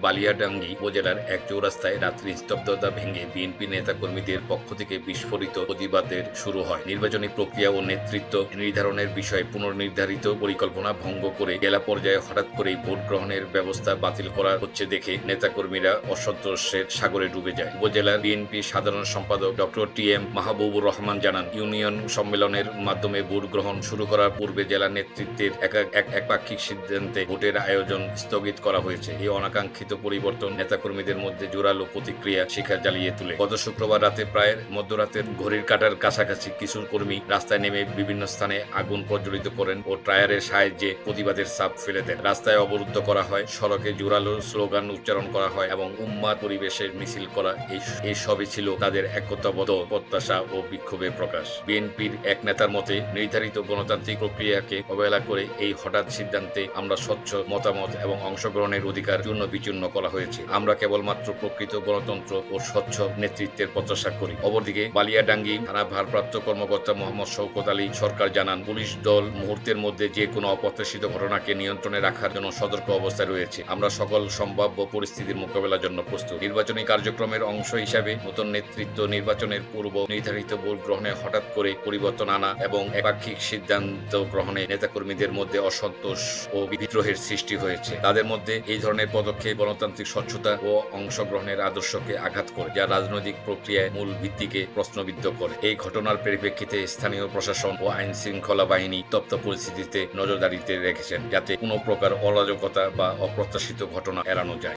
বালিয়াডাঙ্গি উপজেলার এক চৌরাস্তায় রাত্রি স্তব্ধতা ভেঙে বিএনপি নেতাকর্মীদের পক্ষ থেকে বিস্ফোরিত প্রতিবাদের শুরু হয়। নির্বাচনী প্রক্রিয়া ও নেতৃত্ব নির্ধারণের বিষয়ে পুনর্নির্ধারিত পরিকল্পনা ভঙ্গ করে জেলা পর্যায়ে হঠাৎ করেই ভোট গ্রহণের ব্যবস্থা বাতিল করা হচ্ছে দেখে নেতাকর্মীরা অসন্তোষের সাগরে ডুবে যায়। উপজেলা বিএনপি সাধারণ সম্পাদক doctor T M Mahbubur Rahman জানান, ইউনিয়ন সম্মেলনের মাধ্যমে ভোট গ্রহণ শুরু করার পূর্বে জেলা নেতৃত্বের একা- এক একপাক্ষিক সিদ্ধান্তে ভোটের আয়োজন স্থগিত করা হয়েছে। এই অনাকাঙ্ক্ষিত পরিবর্তন নেতাকর্মীদের মধ্যে জোরালো প্রতিক্রিয়া শিখা জ্বালিয়ে তুলে। গত শুক্রবার রাতে প্রায় মধ্যরাতের ঘড়ির কাটার কাছাকাছি কিছু কর্মী রাস্তায় নেমে বিভিন্ন স্থানে আগুন প্রজ্বলিত করেন ও টায়ারের সাহায্যে প্রতিবাদের চাপ ফেলে দেন। রাস্তায় অবরুদ্ধ করা হয়, সড়কে জোরালো স্লোগান উচ্চারণ করা হয় এবং উম্মাদ পরিবেশের মিছিল করা এই সবই ছিল তাদের একতাবদ্ধ প্রত্যাশা ও বিক্ষোভের প্রকাশ। বিএনপির এক নেতার মতে, নির্ধারিত গণতান্ত্রিক প্রক্রিয়াকে অবহেলা করে এই হঠাৎ সিদ্ধান্তে আমরা স্বচ্ছ মতামত এবং অংশগ্রহণের অধিকার চূর্ণ বিচূর্ণ করা হয়েছে। আমরা কেবলমাত্র প্রকৃত গণতন্ত্র ও স্বচ্ছ নেতৃত্বের প্রত্যাশা করি। অপরদিকে, বালিয়াডাঙ্গি থানা ভারপ্রাপ্ত কর্মকর্তা মোহাম্মদ শওকত আলী সরকার জানান, পুলিশ দল মুহূর্তের মধ্যে যে কোনো অপ্রত্যাশিত ঘটনাকে নিয়ন্ত্রণে রাখার জন্য সতর্ক অবস্থায় রয়েছে। আমরা সকল সম্ভাব্য পরিস্থিতির মোকাবেলার জন্য প্রস্তুত। নির্বাচনী কার্যক্রমের অংশ হিসাবে নতুন নেতৃত্ব নির্বাচনের পূর্ব নির্ধারিত ভোট গ্রহণে হঠাৎ করে পরিবর্তন আনা এবং একাক্ষিক সিদ্ধান্ত গ্রহণে নেতাকর্মীদের মধ্যে অসন্তোষ ও বিদ্রোহের সৃষ্টি হয়েছে। তাদের মধ্যে এই ধরনের পদক্ষেপ গণতান্ত্রিক স্বচ্ছতা ও অংশগ্রহণের আদর্শকে আঘাত করে, যা রাজনৈতিক প্রক্রিয়ায় মূল ভিত্তিকে প্রশ্নবিদ্ধ করে। এই ঘটনার পরিপ্রেক্ষিতে স্থানীয় প্রশাসন ও আইন শৃঙ্খলা বাহিনী তপ্ত পরিস্থিতিতে নজরদারিতে রেখেছেন, যাতে কোনো প্রকার অরাজকতা বা অপ্রত্যাশিত ঘটনা এড়ানো যায়।